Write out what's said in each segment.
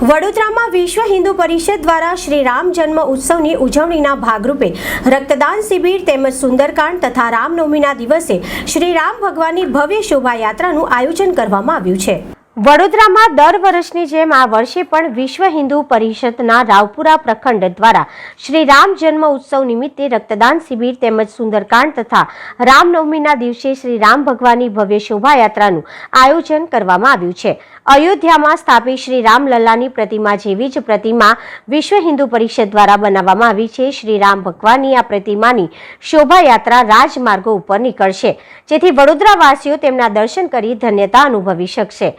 વડોદરામાં વિશ્વ હિન્દુ પરિષદ દ્વારા શ્રી રામ જન્મ ઉત્સવની ઉજવણીના ભાગરૂપે રક્તદાન શિબિર તેમજ સુંદરકાંડ તથા રામનવમીના દિવસે શ્રી રામ ભગવાનની ભવ્ય શોભાયાત્રાનું આયોજન કરવામાં આવ્યું છે. વડોદરામાં દર વર્ષની જેમ આ વર્ષે પણ વિશ્વ હિન્દુ પરિષદના રાવપુરા પ્રખંડ દ્વારા શ્રી રામ જન્મ ઉત્સવ નિમિત્તે રક્તદાન શિબિર તેમજ સુંદરકાંડ તથા રામનવમીના દિવસે શ્રી રામ ભગવાનની ભવ્ય શોભાયાત્રાનું આયોજન કરવામાં આવ્યું છે. અયોધ્યામાં સ્થાપિત શ્રી રામલલ્લાની પ્રતિમા જેવી જ પ્રતિમા વિશ્વ હિન્દુ પરિષદ દ્વારા બનાવવામાં આવી છે. શ્રી રામ ભગવાનની આ પ્રતિમાની શોભાયાત્રા રાજમાર્ગો ઉપર નીકળશે, જેથી વડોદરાવાસીઓ તેમના દર્શન કરી ધન્યતા અનુભવી શકશે.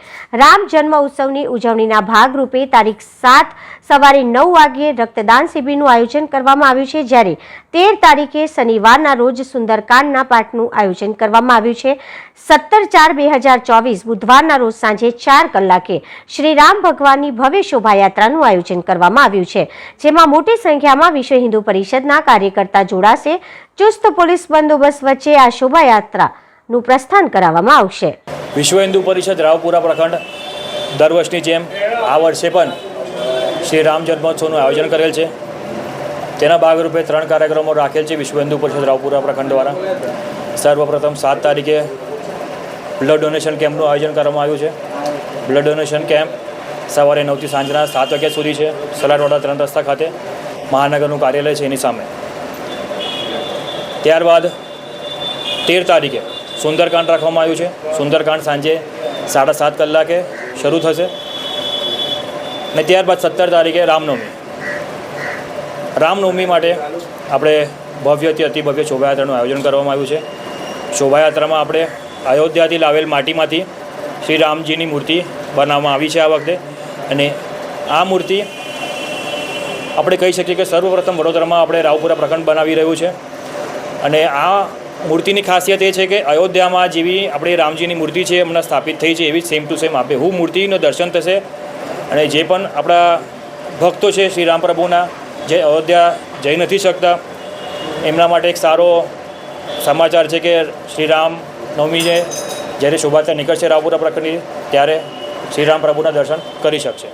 રામ જન્મ ઉત્સવની ઉજવણીના ભાગરૂપે તારીખ સાત સવારે નવ વાગ્યે રક્તદાન શિબિરનું આયોજન કરવામાં આવ્યું છે, જ્યારે તેર તારીખે શનિવારના રોજ સુંદરકાંડના પાઠનું આયોજન કરવામાં આવ્યું છે. સત્તર ચાર બે હજાર ચોવીસ બુધવારના રોજ સાંજે ચાર કલાકે શ્રી રામ ભગવાનની ભવ્ય શોભાયાત્રાનું આયોજન કરવામાં આવ્યું છે, જેમાં મોટી સંખ્યામાં વિશ્વ હિન્દુ પરિષદના કાર્યકર્તા જોડાશે, ચુસ્ત પોલીસ બંદોબસ્ત વચ્ચે આ શોભાયાત્રાનું પ્રસ્થાન કરાવવામાં આવશે. વિશ્વ હિન્દુ પરિષદ રાવપુરા પ્રખંડ દર વર્ષની જેમ આ વર્ષે પણ શ્રી રામ જન્મોત્સવનું આયોજન કરેલ છે. તેના ભાગરૂપે ત્રણ કાર્યક્રમો રાખેલ છે વિશ્વ હિન્દુ પરિષદ રાવપુરા પ્રખંડ દ્વારા. સર્વપ્રથમ સાત તારીખે બ્લડ ડોનેશન કેમ્પનું આયોજન કરવામાં આવ્યું છે. બ્લડ ડોનેશન કેમ્પ સવારે નવથી સાંજના સાત વાગ્યા સુધી છે, સલાડવાડા ત્રણ રસ્તા ખાતે, મહાનગરનું કાર્યાલય છે એની સામે. ત્યારબાદ તેર તારીખે સુંદરકાંડ રાખવામાં આવ્યું છે. સુંદરકાંડ સાંજે સાડા સાત કલાકે શરૂ થશે. ને ત્યારબાદ સત્તર તારીખે રામનવમી. રામનવમી માટે આપણે ભવ્યથી અતિ ભવ્ય શોભાયાત્રાનું આયોજન કરવામાં આવ્યું છે. શોભાયાત્રામાં આપણે અયોધ્યાથી લાવેલ માટીમાંથી શ્રી રામજીની મૂર્તિ બનાવવામાં આવી છે આ વખતે. અને આ મૂર્તિ આપણે કહી શકીએ કે સર્વપ્રથમ વડોદરામાં આપણે રાવપુરા પ્રખંડ બનાવી રહ્યું છે. અને આ મૂર્તિની ખાસિયત એ છે કે અયોધ્યામાં જેવી આપણી રામજીની મૂર્તિ છે હમણાં સ્થાપિત થઈ છે, એવી સેમ ટુ સેમ આપે. હું મૂર્તિનું દર્શન થશે અને જે પણ આપણા ભક્તો છે શ્રી રામ પ્રભુના, જે અયોધ્યા જઈ નથી શકતા, એમના માટે એક સારો સમાચાર છે કે શ્રી રામ નવમીને જ્યારે શોભાયાત્રા નીકળશે રાવપુરા પ્રખંડની ત્યારે શ્રી રામ પ્રભુના દર્શન કરી શકશે.